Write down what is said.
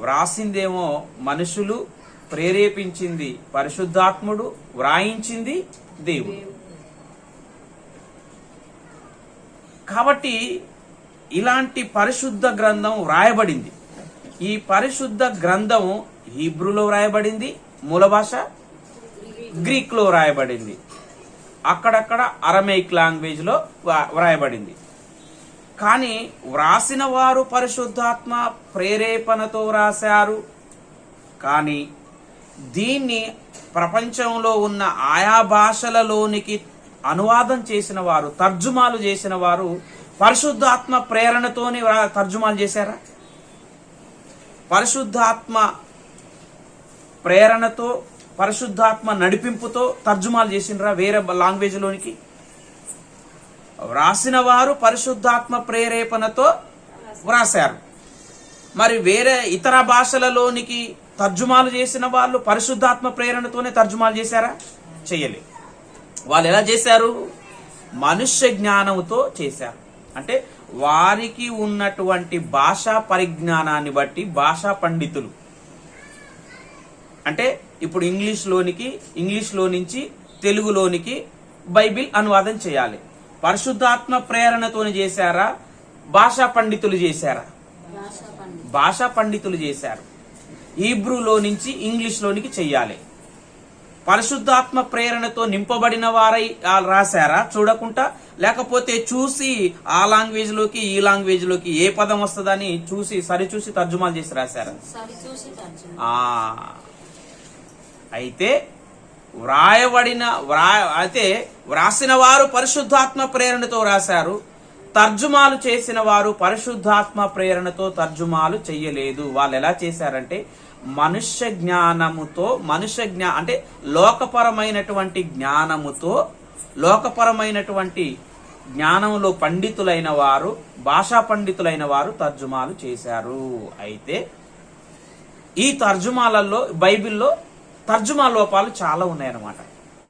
వ్రాసిందేమో మనుషులు ప్రేరేపించింది పరిశుద్ధాత్ముడు వ్రాయించింది దేవుడు. కాబట్టి ఇలాంటి పరిశుద్ధ గ్రంథం వ్రాయబడింది. ఈ పరిశుద్ధ గ్రంథం హీబ్రూలో వ్రాయబడింది మూల భాష గ్రీక్లో వ్రాయబడింది. అక్కడక్కడ అరమైక్ లాంగ్వేజ్లో వ్రా- వ్రాయబడింది. కానీ వ్రాసిన వారు పరిశుద్ధాత్మ ప్రేరేపణతో వ్రాశారు. కానీ దీన్ని ప్రపంచంలో ఉన్న ఆయా భాషలలోనికి అనువాదం చేసిన వారు తర్జుమాలు చేసిన వారు పరిశుద్ధాత్మ ప్రేరణతోని తర్జుమాలు చేశారా? పరిశుద్ధాత్మ ప్రేరణతో పరిశుద్ధాత్మ నడిపింపుతో తర్జుమాలు చేసినరా వేరే లాంగ్వేజ్లోనికి? లోనికి వ్రాసిన వారు పరిశుద్ధాత్మ ప్రేరేపణతో వ్రాశారు. మరి వేరే ఇతర భాషలలోనికి తర్జుమాలు చేసిన వాళ్ళు పరిశుద్ధాత్మ ప్రేరణతోనే తర్జుమాలు చేశారా? చెయ్యలే వాళ్ళు ఎలా చేశారు? మనుష్య జ్ఞానంతో చేశారు. అంటే వారికి ఉన్నటువంటి భాషా పరిజ్ఞానాన్ని బట్టి భాషా పండితులు. అంటే ఇప్పుడు ఇంగ్లీష్లోనికి ఇంగ్లీష్లో నుంచి తెలుగులోనికి బైబిల్ అనువాదం చేయాలి. పరిశుద్ధాత్మ ప్రేరణతోని చేశారా? భాషా పండితులు చేశారా? భాషా పండితులు చేశారు. హీబ్రూలో నుంచి ఇంగ్లీష్ లోనికి చెయ్యాలి. పరిశుద్ధాత్మ ప్రేరణతో నింపబడిన వారై రాశారా? చూడకుండా? లేకపోతే చూసి ఆ లాంగ్వేజ్లోకి ఈ లాంగ్వేజ్లోకి ఏ పదం వస్తుందని చూసి సరిచూసి తర్జుమాలు చేసి రాశారా? అయితే వ్రాయబడిన వ్రా అయితే వ్రాసిన వారు పరిశుద్ధాత్మ ప్రేరణతో రాశారు తర్జుమాలు చేసిన వారు పరిశుద్ధాత్మ ప్రేరణతో తర్జుమాలు చెయ్యలేదు. వాళ్ళు ఎలా చేశారంటే మనుష్య జ్ఞానముతో మనుష్య జ్ఞా అంటే లోకపరమైనటువంటి జ్ఞానముతో లోకపరమైనటువంటి జ్ఞానంలో పండితులైన వారు భాషా పండితులైన వారు తర్జుమాలు చేశారు. అయితే ఈ తర్జుమాలలో బైబిల్లో తర్జుమా లోపాలు చాలా ఉన్నాయన్నమాట.